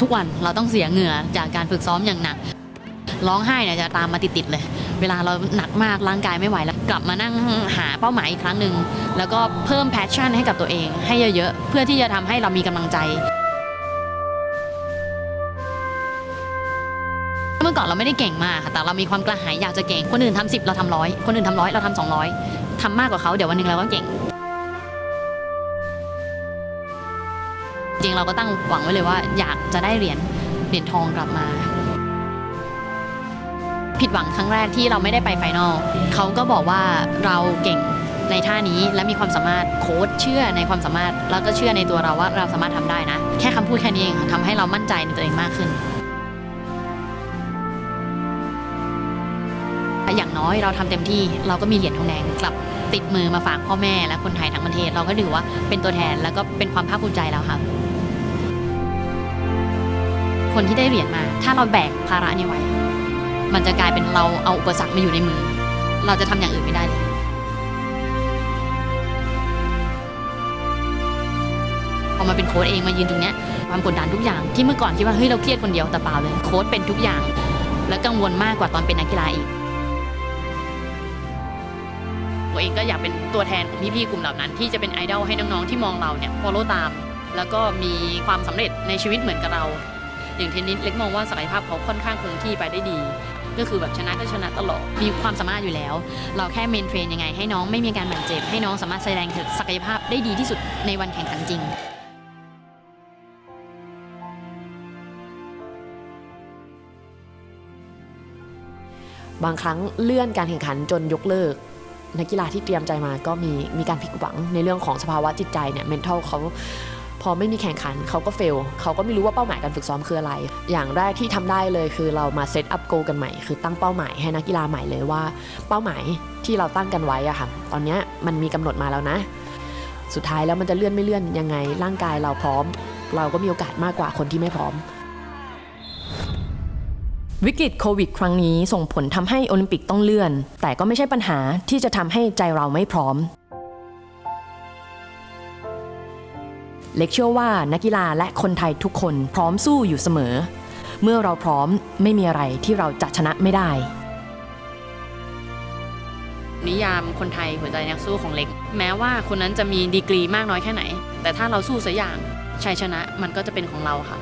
ทุกวันเราต้องเสียเหงื่อจากการฝึกซ้อมอย่างหนัก ร้องไห้เนี่ยจะตามมาติดๆเลย เวลาเราหนักมากร่างกายไม่ไหวแล้ว กลับมานั่งหาเป้าหมายอีกครั้งหนึ่งแล้วก็เพิ่มแพชชั่นให้กับตัวเอง ให้เยอะๆ เพื่อที่จะทำให้เรามีกำลังใจ เมื่อก่อนเราไม่ได้เก่งมากค่ะแต่เรามีความกระหายอยากจะเก่ง คนอื่นทำสิบเราทำร้อยคนอื่นทำร้อยเราทำสองร้อยทำมากกว่าเขาเดี๋ยววันหนึ่งเราก็เก่ง ริงเราก็ตั้งหวังไว้เลยว่า อยากจะได้เหรียญเหรียญทองกลับมา ผิดหวังครั้งแรกที่เราไม่ได้ไปไฟนอลเขาก็บอกว่าเราเก่งในท่านี้และมีความสามารถโค้ชเชื่อในความสามารถ แล้วก็เชื่อในตัวเราว่าเราสามารถทำได้นะ แค่คำพูดแค่นี้เองทำให้เรามั่นใจในตัวเองมากขึ้น อย่างน้อยเราทำเต็มที่เราก็มีเหรียญทองแดงกลับติดมือมาฝากพ่อแม่และคนไทยทั้งประเทศ เราก็ถือว่าเป็นตัวแทนแล้วก็เป็นความภาคภูมิใจแล้วค่ะ คนที่ได้เหรียญมา ถ้าเราแบกภาระนี้ไว้ มันจะกลายเป็นเราเอาอุปสรรคมาอยู่ในมือ เราจะทำอย่างอื่นไม่ได้เลยพอมาเป็นโค้ชเองมายืนตรงเนี้ยความกดดันทุกอย่างที่เมื่อก่อนคิดว่าเฮ้ยเราเครียดคนเดียวแต่เปล่าเลยโค้ชเป็นทุกอย่าง และกังวลมากกว่าตอนเป็นนักกีฬาอีกตัวเองก็อยากเป็นตัวแทนของพี่ๆกลุ่มเหล่านั้น ที่จะเป็นไอดอลให้น้องๆที่มองเราเนี่ย follow ตาม แล้วก็มีความสำเร็จในชีวิตเหมือนกับเรา อย่างเทนนิสเล็กมองว่าศักยภาพเขาค่อนข้างคงที่ไปได้ดี ก็คือแบบชนะก็ชนะตลอดมีความสามารถอยู่แล้ว เราแค่เมนเทรนยังไง ให้น้องไม่มีการบาดเจ็บ ให้น้องสามารถแสดงศักยภาพได้ดีที่สุดในวันแข่งขันจริงบางครั้งเลื่อนการแข่งขันจนยกเลิก นักกีฬาที่เตรียมใจมาก็มีมีการผิดหวังในเรื่องของสภาวะจิตใจเนี่ย mental เขา พอไม่มีแข่งขันเขาก็เฟลเขาก็ไม่รู้ว่าเป้าหมายการฝึกซ้อมคืออะไร อย่างแรกที่ทำได้เลยคือเรามาเซตอัพโกกันใหม่ คือตั้งเป้าหมายให้นักกีฬาใหม่เลยว่า เป้าหมายที่เราตั้งกันไว้อะค่ะ ตอนนี้มันมีกำหนดมาแล้วนะ สุดท้ายแล้วมันจะเลื่อนไม่เลื่อนยังไง ร่างกายเราพร้อม เราก็มีโอกาสมากกว่าคนที่ไม่พร้อมวิกฤตโควิดครั้งนี้ส่งผลทำให้โอลิมปิกต้องเลื่อน แต่ก็ไม่ใช่ปัญหาที่จะทำให้ใจเราไม่พร้อม เล็กเชื่อว่านักกีฬาและคนไทยทุกคนพร้อมสู้อยู่เสมอ เมื่อเราพร้อมไม่มีอะไรที่เราจะชนะไม่ได้ นิยามคนไทยหัวใจนักสู้ของเล็ก แม้ว่าคนนั้นจะมีดีกรีมากน้อยแค่ไหน แต่ถ้าเราสู้สักอย่างชัยชนะมันก็จะเป็นของเราค่ะ